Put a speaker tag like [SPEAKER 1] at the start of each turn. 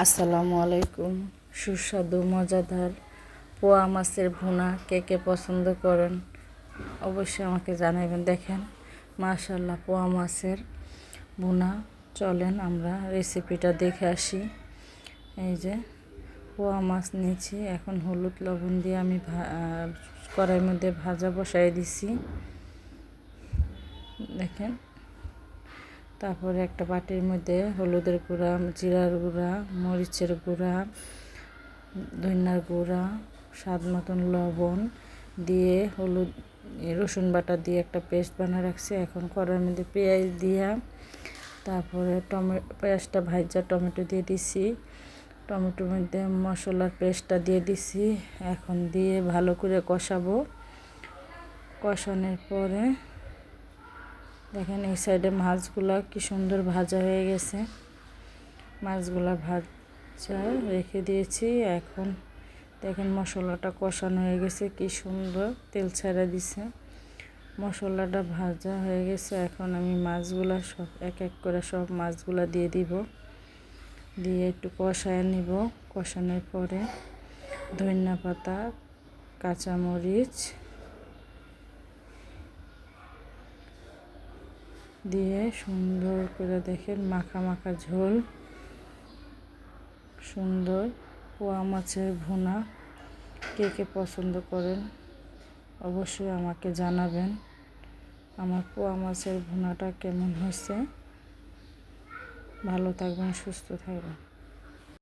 [SPEAKER 1] আসসালামু আলাইকুম। সুস্বাদু, মজাদার পোয়া মাছের ভুনা কে কে পছন্দ করেন অবশ্যই আমাকে জানাবেন। দেখেন মাশাল্লাহ পোয়া মাছের ভুনা। চলেন আমরা রেসিপিটা দেখে আসি। এই যে, পোয়া মাছ নিয়েছি। এখন হলুদ লবণ দিয়ে আমি কড়াইয়ের মধ্যে ভাজা বসাই দিছি। দেখেন তারপরে একটা বাটির মধ্যে হলুদের গুঁড়া, জিরার গুঁড়া, মরিচের গুঁড়া, ধনিয়ার গুঁড়া, স্বাদ মতন লবণ দিয়ে হলুদ রসুন বাটা দিয়ে একটা পেস্ট বানিয়ে রাখছি। এখন কড়ার মধ্যে পেঁয়াজ দিয়া তারপরে টমে, পেঁয়াজটা ভাজা টমেটো দিয়ে দিছি। টমেটোর মধ্যে মশলার পেস্টটা দিয়ে দিছি। এখন দিয়ে ভালো করে কষাবো। কষানোর পরে দেখেন এই সাইডে মাছগুলো কি সুন্দর ভাজা হয়ে গেছে। মাছগুলা ভাজা রেখে দিয়েছি। এখন দেখেন মশলাটা কষানো হয়ে গেছে, কি সুন্দর তেল ছেড়ে দিছে। মশলাটা ভাজা হয়ে গেছে। এখন আমি মাছগুলা সব, এক এক করে সব মাছগুলো দিয়ে দিব। দিয়ে একটু কষায় নিব। কষানোর পরে ধনিয়া পাতা, কাঁচামরিচ দিয়ে সুন্দর করে দেখেন, মাখা মাখা ঝোল। সুন্দর পোয়া মাছের ভুনা। কে কে পছন্দ করেন অবশ্যই আমাকে জানাবেন আমার পোয়া মাছের ভুনাটা কেমন হয়েছে। ভালো থাকবেন, সুস্থ থাকবেন।